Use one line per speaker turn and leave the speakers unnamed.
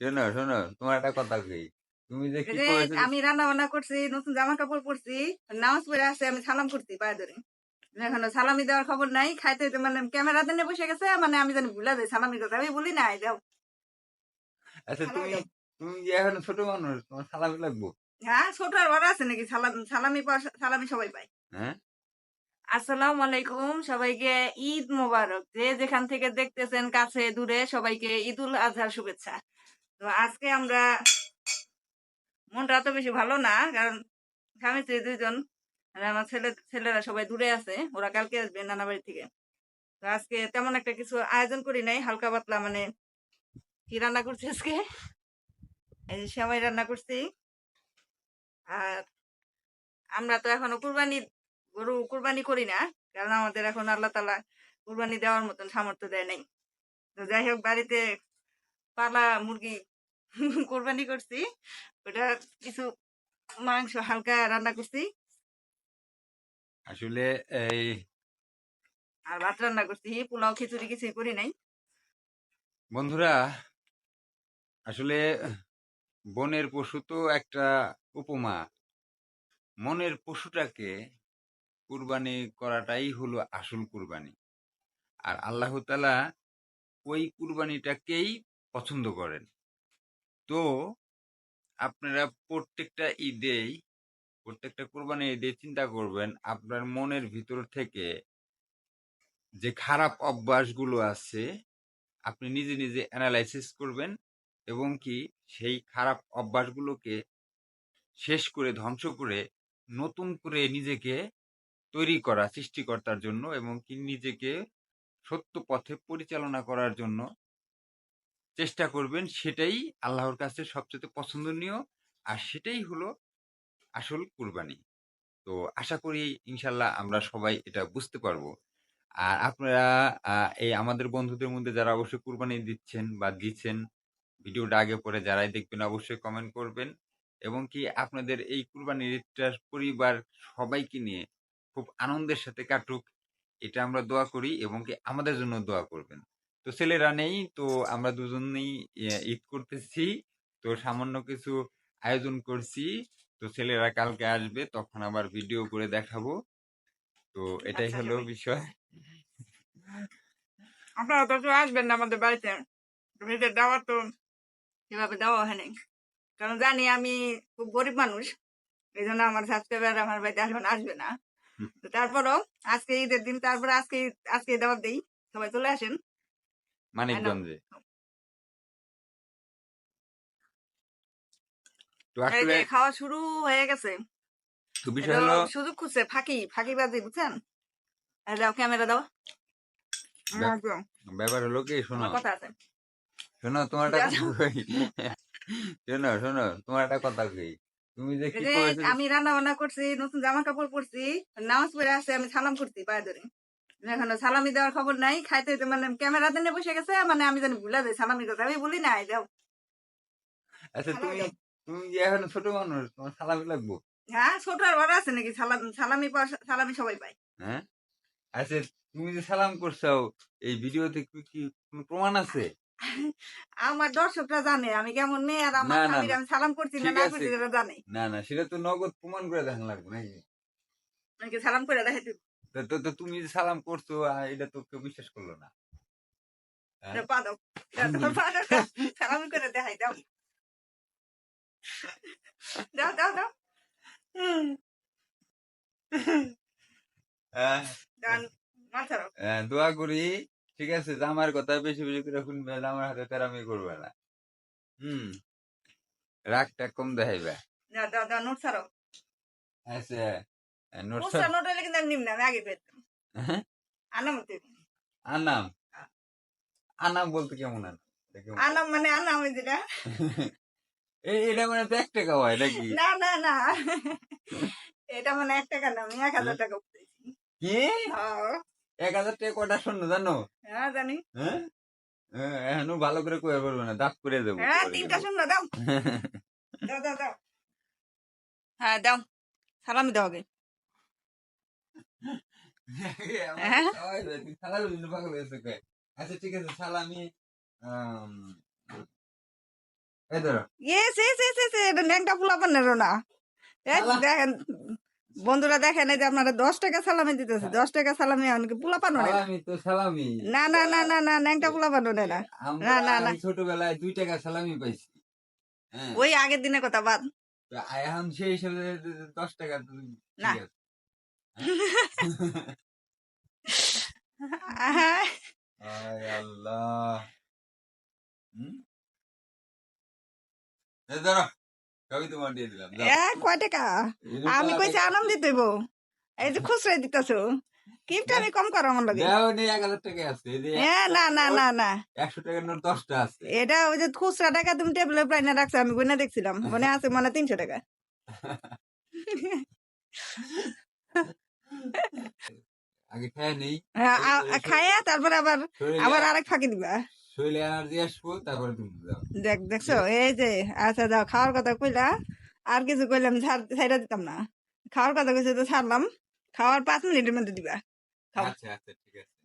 শোনো শোনো তোমার একটা কথা কই। তুমি যে কি করেছ
আমি রান্না বান্না করছি নতুন জামা কাপড় পরছি নামাজ পড়ে আসছে আমি সালাম করছি পায়ে ধরে। এখনও সালামি দেওয়ার খবর নাই খাইতে মানে ক্যামেরা দিনে বসে গেছে মানে আমি জানি ভুলে যাই সালামির কথা আমি বলি নাই যাও।
আচ্ছা তুমি তুমি যে এখন ছোট মানুষ তোমার সালামি লাগবো?
হ্যাঁ ছোট আর বড় আছে নাকি? সালাম সালামি সালামি সবাই পায়।
হ্যাঁ?
আসসালামু আলাইকুম সবাইকে ঈদ মোবারক। যে যেখান থেকে দেখতেছেন কাছে দূরে সবাইকে ঈদুল আজহার শুভেচ্ছা। তো আজকে আমরা মনটা তো বেশি ভালো না, কারণ স্বামী স্ত্রী দুইজন আমার ছেলে, ছেলেরা সবাই দূরে আছে, ওরা কালকে আসবে নানা বাড়ি থেকে। তো আজকে তেমন একটা কিছু আয়োজন করি নাই, হালকা পাতলা মানে কি রান্না করছি আজকে? এই যে সেমাই রান্না করছি। আর আমরা তো এখনও কুরবানি, গরু কুরবানি করি না, কারণ আমাদের এখন আল্লাহ তালা কুরবানি দেওয়ার মতন সামর্থ্য দেয় নাই। তো যাই হোক, বাড়িতে পালা মুরগি কোরবানি করছি। ওটা কিছু মাংস হালকা রান্না করছি।
আসলে এই
আর ভাত রান্না করছি। পোলাও খিচুড়ি কিছুই করি নাই।
বন্ধুরা আসলে বনের পশু তো একটা উপমা। মনের পশুটাকে কুরবানি করাটাই হলো আসল কুরবানি। আর আল্লাহ তালা ওই কুরবানিটাকেই পছন্দ করেন। তো আপনারা প্রত্যেকটা ঈদেই, প্রত্যেকটা কোরবানি ঈদে চিন্তা করবেন আপনার মনের ভিতর থেকে যে খারাপ অভ্যাসগুলো আছে, আপনি নিজে নিজে অ্যানালাইসিস করবেন এবং কি সেই খারাপ অভ্যাসগুলোকে শেষ করে, ধ্বংস করে, নতুন করে নিজেকে তৈরি করা সৃষ্টিকর্তার জন্য এবং কি নিজেকে সত্য পথে পরিচালনা করার জন্য চেষ্টা করবেন সেটাই আল্লাহর কাছে সবচেয়ে পছন্দনীয়। আর সেটাই হলো আসল কুরবানি। তো আশা করি ইনশাল্লাহ আমরা সবাই এটা বুঝতে পারব। আর আপনারা এই আমাদের বন্ধুদের মধ্যে যারা অবশ্যই কুরবানি দিচ্ছেন বা দিচ্ছেন, ভিডিওটা আগে পরে যারাই দেখবেন অবশ্যই কমেন্ট করবেন। এবং কি আপনাদের এই কুরবানি ঈদটা পরিবার সবাইকে নিয়ে খুব আনন্দের সাথে কাটুক, এটা আমরা দোয়া করি এবং কি আমাদের জন্য দোয়া করবেন। তো ছেলেরা নেই তো আমরা দুজনেই ঈদ করতেছি। তো সামান্য কিছু আয়োজন করছি। তো ছেলেরা কালকে আসবে তখন আবার ভিডিও করে দেখাবো। তো এটাই
আচ্ছা,
হলো বিষয়।
আপনারা তো আসবেন না আমাদের বাড়িতে। এদের দেওয়া তো সেভাবে দেওয়া হয় নাই। কারণ জানি আমি খুব গরিব মানুষ। এই জন্য আমার সাবস্ক্রাইবার আমার বাড়িতে আসবেন আসবে না। তো তারপরও আজকে ঈদের দিন তারপরে আজকে আজকে দাওয়াত দিই। সবাই চলে আসেন।
মানিকগঞ্জে তো আসলে
খাওয়া শুরু হয়ে গেছে।
তো বিষয় হলো
সুযোগ খুঁজছে ফাঁকি ফাঁকি বাজি বুঝছেন? দাও ক্যামেরা দাও।
ব্যাপার হলো কি শোনো।
কথা আছে।
শোনো তোমার একটা শোনো শোনো তোমার একটা কথা কই? তুমি যে
আমি রান্না বান্না করছি নতুন জামা কাপড় পরছি নামাজ পড়ে আসছে আমি সালাম করছি পায়ে ধরে। এখনও সালামি দেওয়ার খবর নাই খাইতে মানে ক্যামেরা দিনে বসে গেছে মানে আমি জানি ভুলে যাই সালামির কথা আমি বলি নাই যাও।
আচ্ছা তুমি তুমি যে এখন ছোট মানুষ তোমার সালামি লাগবো?
হ্যাঁ ছোট আর বড় আছে নাকি? সালাম সালামি সালামি সবাই পায়।
হ্যাঁ? আচ্ছা তুমি যে সালাম করছ এই ভিডিওতে কি কি কোনো প্রমাণ আছে?
আমার দর্শকরা জানে আমি কেমন মেয়ে আর আমার
না, না,
স্বামীর আমি সালাম করছি না না করছি সেটা জানে।
না না সেটা তো নগদ প্রমাণ করে দেখান লাগবে নাকি?
সালাম করে দেখাইতে
তো- তুমি যে সালাম করছ এটা তো কেউ বিশ্বাস করল না।
সালামি করে দেখাই দাও। দাও দাও দাও।
দোয়া করি ঠিক আছে? জামার কথা বেশি বেশি করে শুনবে জামার হাতে তেরামি করবে না। হুম। রাগটা কম দেখাইবে। আচ্ছা।
হলে কিন্তু আমি নিম না আমি আগে পেতাম
হ্যাঁ?
আনাম
আনাম? আনাম বলতে কেমন আনাম?
আনাম মানে আনাম যেটা।
এটা মানে তো এক টাকা হয় নাকি?
না না না। এটা মানে এক টাকা না আমি এক হাজার টাকা উঠতেছি
কি?
হ্যাঁ,
এক হাজার টাকা কটা শূন্য জানো?
হ্যাঁ জানি।
হ্যাঁ? হ্যাঁ, এখনও ভালো করে কয়ে বলব না দাঁত করে দেবো।
হ্যাঁ তিনটা। শূন্য দাও। দাও দাও দাও। হ্যাঁ দাও। সালামি দাও আগে
আমার
হ্যাঁ?
খাওয়াই যায়, তুই সালামি দিলে পাগল হয়েছে কয়। আচ্ছা ঠিক আছে আম,
না। বন্ধুরা দেখেন এই যে আপনারা দশ টাকা সালামি দিতেছে দশ টাকা সালামি অনেকে পোলা পানো না?
সালামি
না না না না না ন্যাংটা পোলা পানো না।
আমরা
না, না।
ছোটবেলায় দুই টাকা সালামি পাইছি। হ্যাঁ।
ওই আগের দিনের কথা বাদ।
এখন সেই হিসেবে দশ টাকা
না।
আয় আল্লাহ হুম? সবই তোমার দিয়ে দিলাম
কয় টাকা আমি কইছি আনাম দিতে হইব। এই যে খুচরা দিতেছো কিপটা আমি কম করো আমার লগে
দেও নেই এক হাজার টাকা আছে এই যে
না না না না
একশো টাকার নোট আছে
এটা ওই যে খুচরা টাকা তুমি টেবিলের প্রাইনে রাখছো আমি গুনে দেখছিলাম মনে আছে মানে তিনশো টাকা
আগে খেয়ে নেই
হ্যাঁ, আ- আ- তারপরে আবার আবার আরেক ফাঁকি দিবা।
শরীরে এনার্জি আসব তারপরে তুমি
দেখ দেখছ? এই যে আচ্ছা দাও খাওয়ার কথা কইলা আর কিছু কইলাম ছাইরা দিতাম না। খাওয়ার কথা কইছে তো ছাড়লাম। খাওয়ার পাঁচ মিনিটের মধ্যে দিবা।
আচ্ছা আচ্ছা ঠিক আছে।